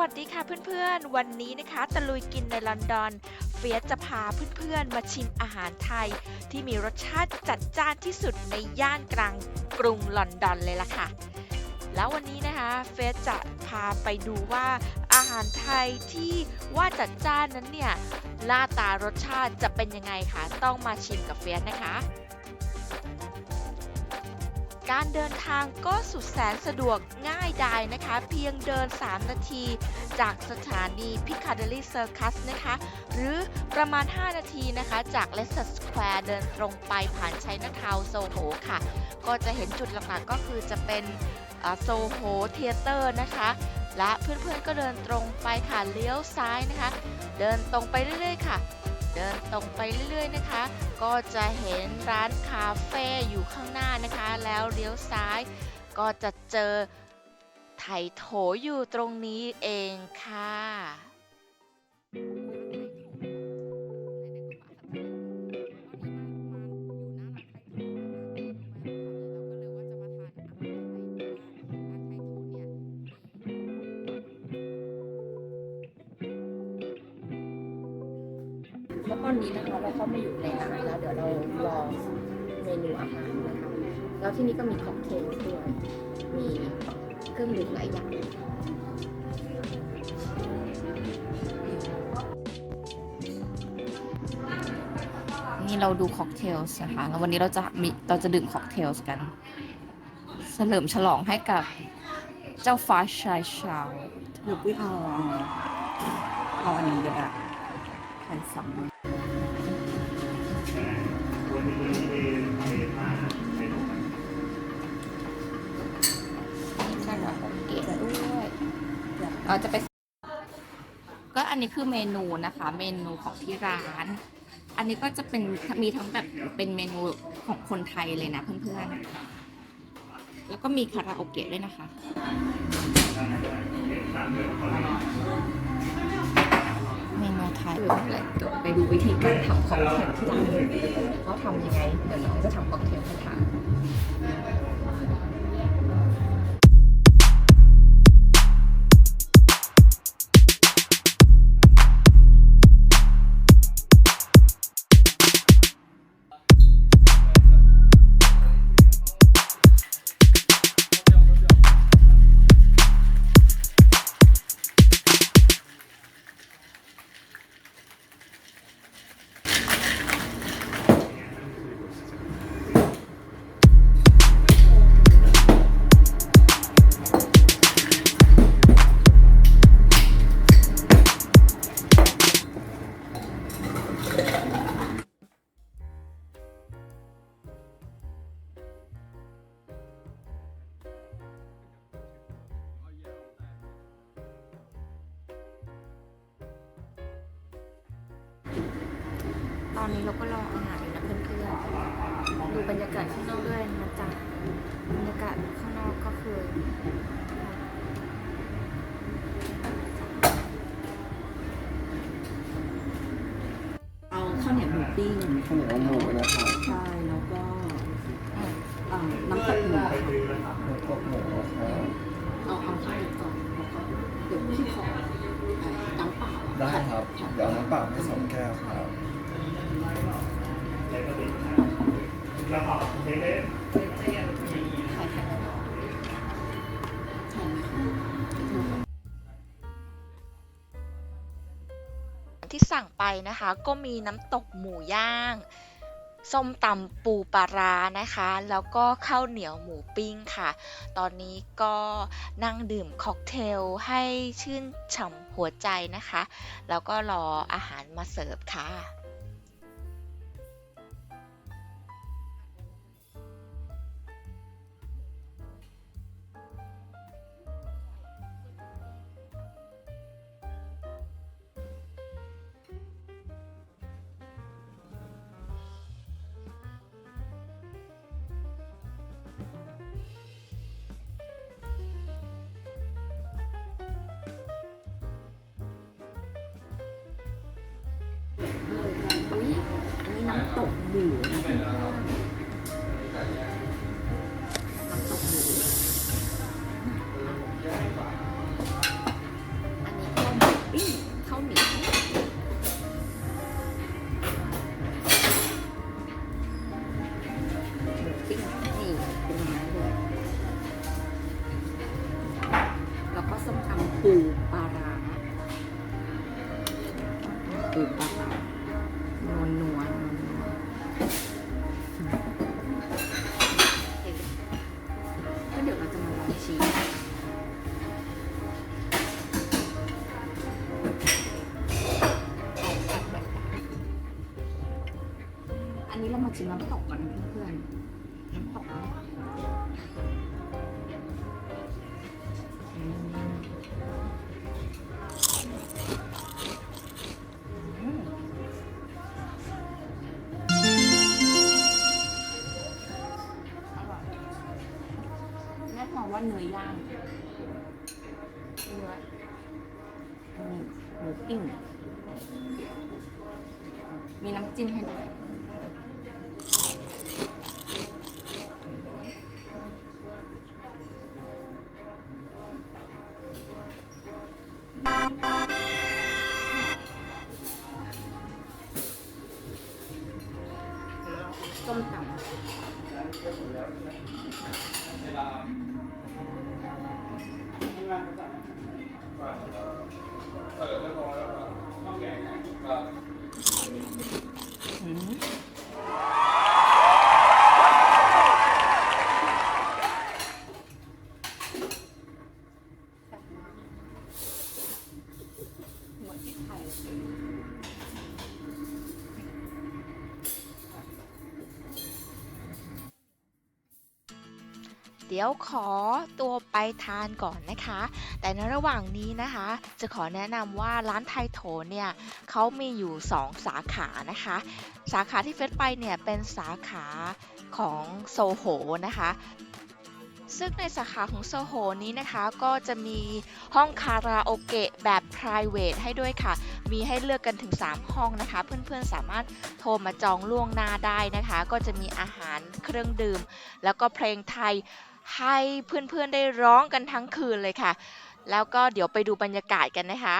วัสดีค่ะเพื่อนๆ วันนี้นะคะตะลุยกินในลอนดอน เฟียสจะพาเพื่อนๆ มาชิมอาหารไทย ที่มีรสชาติจัดจ้านที่สุดในย่านกลางกรุงลอนดอนเลยล่ะค่ะ แล้ววันนี้นะคะเฟียสจะพาไปดูว่าอาหารไทยที่ว่าจัดจ้านนั้นเนี่ยหน้าตารสชาติจะเป็นยังไงคะต้องมาชิมกับเฟียสนะคะ การเดินทางก็สุดแสนสะดวกง่ายดายนะคะ เพียงเดิน 3 นาที จากสถานี Piccadilly Circus นะคะ หรือประมาณ 5 นาทีนะคะ จาก Leicester Square เดินตรงไปผ่านชัยนาทาวน์โซโหค่ะ ก็จะเห็นจุดหลักๆก็คือจะเป็นโซโหเทเตอร์นะคะ และเพื่อนๆก็เดินตรงไปค่ะเลี้ยวซ้ายนะคะ เดินตรงไปเรื่อยๆค่ะ เดินตรงไปเรื่อยๆนะคะ ก็จะเห็นร้านคาเฟ่อยู่ข้างหน้านะคะ แล้วเลี้ยวซ้ายก็จะเจอไถโถอยู่ตรงนี้เองค่ะ วตอนนี้นะคะเราเข้ามาอยู่ในร้านแล้วเดี๋ยวเราลองเมนูอาหารนะคะแล้วที่นี่ก็มีค็อกเทลด้วย มีเครื่องดื่มหลายอย่างนี่เราดูค็อกเทลส์นะคะ แล้ววันนี้เราจะมีเราจะดื่มค็อกเทลกัน เฉลิมฉลองให้กับเจ้าฟ้าชายชาวหรือปุ้ยเอาเอาอันนี้ก็ได้ ไข่สองคาราโอเกะด้วยเราจะไป ก็อันนี้คือเมนูนะคะ เมนูของที่ร้าน อันนี้ก็จะเป็นมีทั้งแบบเป็นเมนูของคนไทยเลยนะเพื่อนๆ แล้วก็มีคาราโอเกะด้วยนะคะ เมนูไทยเลยเดี๋ยวไปดูวิธีการทำของแข็งที่ร้านเขาทำยังไงเดี๋ยวน้องจะทำค็อกเทลให้ทาน อนนี้เราก็รออาหารอยู่นะเพื่อนๆดูบรรยากาศข้างนอกด้วยนะจ๊ะบรรยากาศข้างนอกก็คือเอาข้าวเหนียวหมูปิ้งข้าวเหนียวหมูนะครับใช่แล้วก็เอ่อน้ำตกหมูค่ะแล้วก็หมูครับเอาเอาข้าวเหนียวก่อนแล้วก็เดี๋ยวพี่ขอน้ำเปล่าได้ครับ เดี๋ยวเอาน้ำเปล่าให้สองแก้วครับ ถ่ายถ่ายถ่ายนะคะที่สั่งไปนะคะ ก็มีน้ำตกหมูย่าง ส้มตำปูปลาร้านะคะ แล้วก็ข้าวเหนียวหมูปิ้งค่ะ ตอนนี้ก็นั่งดื่มค็อกเทลให้ชื่นฉ่ำหัวใจนะคะ แล้วก็รออาหารมาเสิร์ฟค่ะ ตกหมูนะเพื่ ชิมน้ำตกกันเพื่อนๆน้ำตกนะแน่นอนว่าเนื้อย่างเนื้อหมูปิ้งมีน้ำจิ้มให้ด้วย ส้มตำอืม ดี๋ยวขอตัวไปทานก่อนนะคะ แต่ในระหว่างนี้นะคะ จะขอแนะนำว่าร้านไทยโถเนี่ยเขามีอยู่ 2 สาขานะคะ สาขาที่เฟซไปเนี่ยเป็นสาขาของโซโหนะคะซึ่งในสาขาของโซโหนี้นะคะก็จะมีห้องคาราโอเกะแบบ p r i v a t e ให้ด้วยค่ะ มีให้เลือกกันถึง 3 ห้องนะคะ เพื่อนๆสามารถโทรมาจองล่วงหน้าได้นะคะ ก็จะมีอาหารเครื่องดื่ม แล้วก็เพลงไทย ให้เพื่อนๆได้ร้องกันทั้งคืนเลยค่ะ แล้วก็เดี๋ยวไปดูบรรยากาศกันนะคะ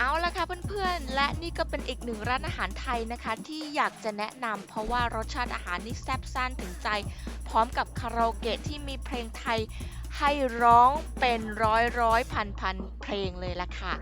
เอาละค่ะเพื่อนๆ และนี่ก็เป็นอีกหนึ่งร้านอาหารไทยนะคะ ที่อยากจะแนะนำเพราะว่ารสชาติอาหารนี่แซ่บซ่านถึงใจ พร้อมกับคาราโอเกะที่มีเพลงไทยให้ร้องเป็นร้อยร้อยพันพันเพลงเลยล่ะค่ะ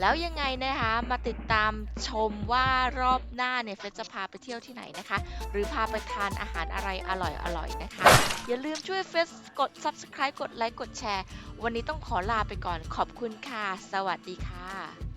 แล้วยังไงนะคะมาติดตามชมว่ารอบหน้าเนี่ยเฟซจะพาไปเที่ยวที่ไหนนะคะ หรือพาไปทานอาหารอะไรอร่อยๆนะคะ อย่าลืมช่วยเฟซกด subscribe กดไลค์กดแชร์ วันนี้ต้องขอลาไปก่อนขอบคุณค่ะ สวัสดีค่ะ